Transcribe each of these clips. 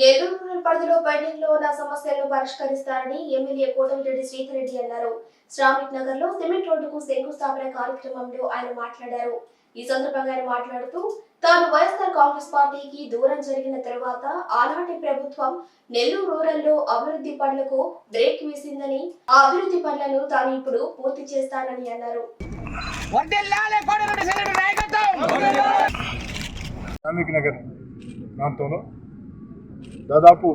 Nellore rural పరిధిలో పెండింగ్లో ఉన్న సమస్యలను పరిష్కరిస్తారని ఎమ్మెల్యే కోటమిరెడ్డి శ్రీధర్ రెడ్డి అన్నారు. శ్రామిక్ నగర్లో సిమెంట్ రోడ్డుకు శంకుస్థాపన కార్యక్రమంలో ఆయన మాట్లాడారు. ఈ సందర్భంగా ఆయన మాట్లాడుతూ తాను వైఎస్ఆర్ కాంగ్రెస్ పార్టీకి దూరం జరిగిన తరువాత ఆనాటి ప్రభుత్వం నెల్లూరు రూరల్లో అభివృద్ధి పనులకు బ్రేక్ వేసిందని ఆ అభివృద్ధి పనులను తాను ఇప్పుడు పూర్తి చేస్తానని అన్నారు. వర్దిల్లాలి కోడిరెడ్డి సైనికుడి నాయకత్వం! శ్రామిక్ నగర్ ప్రాంతంలో దాదాపు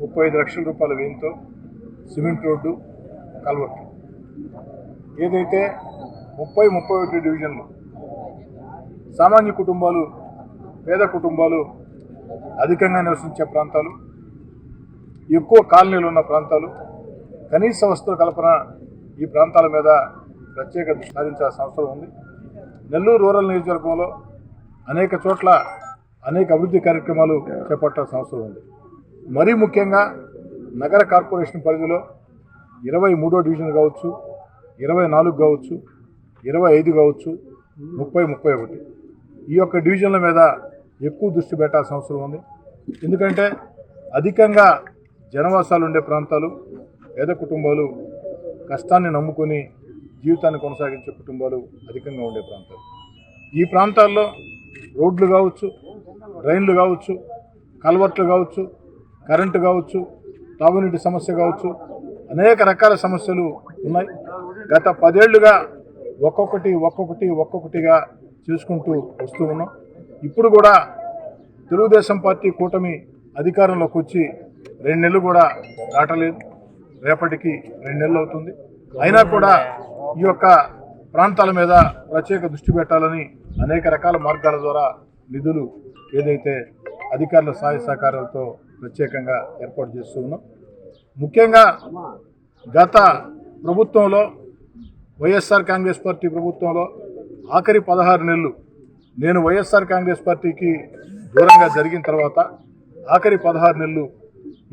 ముప్పై ఐదు లక్షల రూపాయల వ్యయంతో సిమెంట్ రోడ్డు కల్వర్టు. ఏదైతే ముప్పై ముప్పై ఒకటి డివిజన్లు సామాన్య కుటుంబాలు పేద కుటుంబాలు అధికంగా నివసించే ప్రాంతాలు ఎక్కువ కాలనీలు ఉన్న ప్రాంతాలు కనీస వస్తువుల కల్పన ఈ ప్రాంతాల మీద ప్రత్యేక సాధించాల్సిన అవసరం ఉంది. నెల్లూరు రూరల్ నియోజకవర్గంలో అనేక చోట్ల అనేక అభివృద్ధి కార్యక్రమాలు చేపట్టాల్సిన అవసరం ఉంది. మరీ ముఖ్యంగా నగర కార్పొరేషన్ పరిధిలో ఇరవై మూడో డివిజన్ కావచ్చు ఇరవై నాలుగు కావచ్చు ఇరవై ఐదు కావచ్చు ముప్పై ముప్పై ఒకటి. ఈ యొక్క డివిజన్ల మీద ఎక్కువ దృష్టి పెట్టాల్సిన అవసరం ఉంది. ఎందుకంటే అధికంగా జనవాసాలు ఉండే ప్రాంతాలు పేద కుటుంబాలు కష్టాన్ని నమ్ముకొని జీవితాన్ని కొనసాగించే కుటుంబాలు అధికంగా ఉండే ప్రాంతాలు. ఈ ప్రాంతాల్లో రోడ్లు కావచ్చు డ్రైన్లు కావచ్చు కల్వర్ట్లు కావచ్చు కరెంటు కావచ్చు తాగునీటి సమస్య కావచ్చు అనేక రకాల సమస్యలు ఉన్నాయి. గత పదేళ్ళుగా ఒక్కొక్కటి ఒక్కొక్కటి ఒక్కొక్కటిగా చేసుకుంటూ వస్తూ ఉన్నాం. ఇప్పుడు కూడా తెలుగుదేశం పార్టీ కూటమి అధికారంలోకి వచ్చి రెండు నెలలు కూడా దాటలేదు. రేపటికి రెండు నెలలు అవుతుంది. అయినా కూడా ఈ యొక్క ప్రాంతాల మీద ప్రత్యేక దృష్టి పెట్టాలని అనేక రకాల మార్గాల ద్వారా నిధులు ఏదైతే అధికారుల సహాయ సహకారాలతో ప్రత్యేకంగా ఏర్పాటు చేస్తూ ఉన్నాం ముఖ్యంగా గత ప్రభుత్వంలో వైఎస్ఆర్ కాంగ్రెస్ పార్టీ ప్రభుత్వంలో ఆఖరి పదహారు నెలలు నేను వైఎస్ఆర్ కాంగ్రెస్ పార్టీకి దూరంగా జరిగిన తర్వాత ఆఖరి పదహారు నెలలు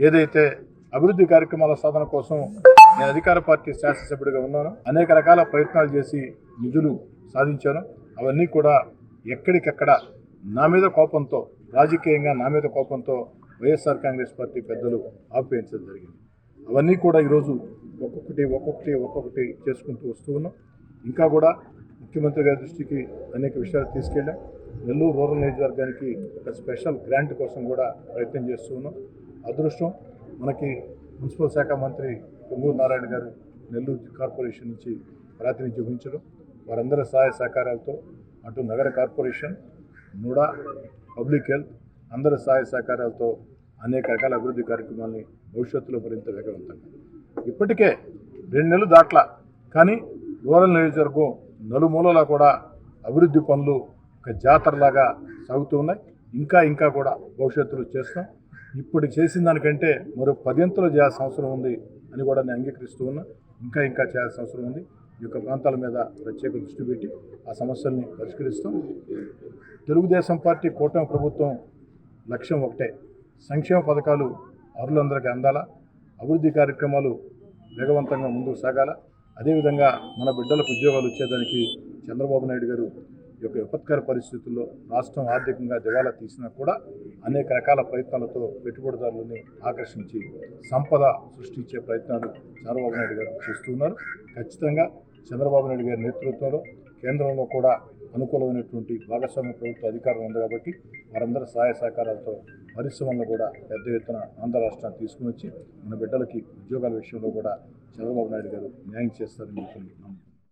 ఏదైతే అభివృద్ధి కార్యక్రమాల సాధన కోసం నేను అధికార పార్టీ శాసనసభ్యుడిగా ఉన్నాను. అనేక రకాల ప్రయత్నాలు చేసి నిధులు సాధించాను. అవన్నీ కూడా ఎక్కడికెక్కడ నా మీద కోపంతో రాజకీయంగా నా మీద కోపంతో వైఎస్ఆర్ కాంగ్రెస్ పార్టీ పెద్దలు ఆపేయించడం జరిగింది. అవన్నీ కూడా ఈరోజు ఒక్కొక్కటి ఒక్కొక్కటి ఒక్కొక్కటి చేసుకుంటూ వస్తూ ఉన్నాం. ఇంకా కూడా ముఖ్యమంత్రి గారి దృష్టికి అనేక విషయాలు తీసుకెళ్ళాం. నెల్లూరు రూరల్ నియోజకవర్గానికి ఒక స్పెషల్ గ్రాంట్ కోసం కూడా ప్రయత్నం చేస్తూ ఉన్నాం. అదృష్టం మనకి మున్సిపల్ శాఖ మంత్రి పొంగూరు నారాయణ గారు నెల్లూరు కార్పొరేషన్ నుంచి ప్రాతినిధ్యం వహించడం వారందరి సహాయ సహకారాలతో అటు నగర కార్పొరేషన్ నూడా పబ్లిక్ హెల్త్ అందరి సహాయ సహకారాలతో అనేక రకాల అభివృద్ధి కార్యక్రమాల్ని భవిష్యత్తులో మరింత వేగవంతంగా. ఇప్పటికే రెండు నెలలు దాట్ల కానీ రూరల్ నియోజకవర్గం నలుమూలలా కూడా అభివృద్ధి పనులు ఒక జాతరలాగా సాగుతూ ఉన్నాయి. ఇంకా ఇంకా కూడా భవిష్యత్తులో చేస్తాం. ఇప్పుడు చేసిన దానికంటే మరో పదింతలు చేయాల్సిన అవసరం ఉంది అని కూడా నేను అంగీకరిస్తూ ఉన్నా. ఇంకా ఇంకా చేయాల్సిన అవసరం ఉంది. యొక్క ప్రాంతాల మీద ప్రత్యేక దృష్టి పెట్టి ఆ సమస్యల్ని పరిష్కరిస్తాం. తెలుగుదేశం పార్టీ కూటమి ప్రభుత్వం లక్ష్యం ఒకటే. సంక్షేమ పథకాలు అరులందరికీ అందాలా అభివృద్ధి కార్యక్రమాలు వేగవంతంగా ముందుకు సాగాల. అదేవిధంగా మన బిడ్డలకు ఉద్యోగాలు వచ్చేదానికి చంద్రబాబు నాయుడు గారు యొక్క విపత్కర పరిస్థితుల్లో రాష్ట్రం ఆర్థికంగా దివాలా తీసినా కూడా అనేక రకాల ప్రయత్నాలతో పెట్టుబడిదారులని ఆకర్షించి సంపద సృష్టించే ప్రయత్నాలు చంద్రబాబు నాయుడు గారు చేస్తున్నారు ఖచ్చితంగా చంద్రబాబు నాయుడు గారి నేతృత్వంలో కేంద్రంలో కూడా అనుకూలమైనటువంటి భాగస్వామ్య ప్రభుత్వ అధికారం ఉంది కాబట్టి వారందరి సహాయ సహకారాలతో పరిశ్రమలను కూడా పెద్ద ఎత్తున ఆంధ్ర రాష్ట్రాన్ని తీసుకుని వచ్చి మన బిడ్డలకి ఉద్యోగాల విషయంలో కూడా చంద్రబాబు నాయుడు గారు న్యాయం చేస్తారని చెప్పి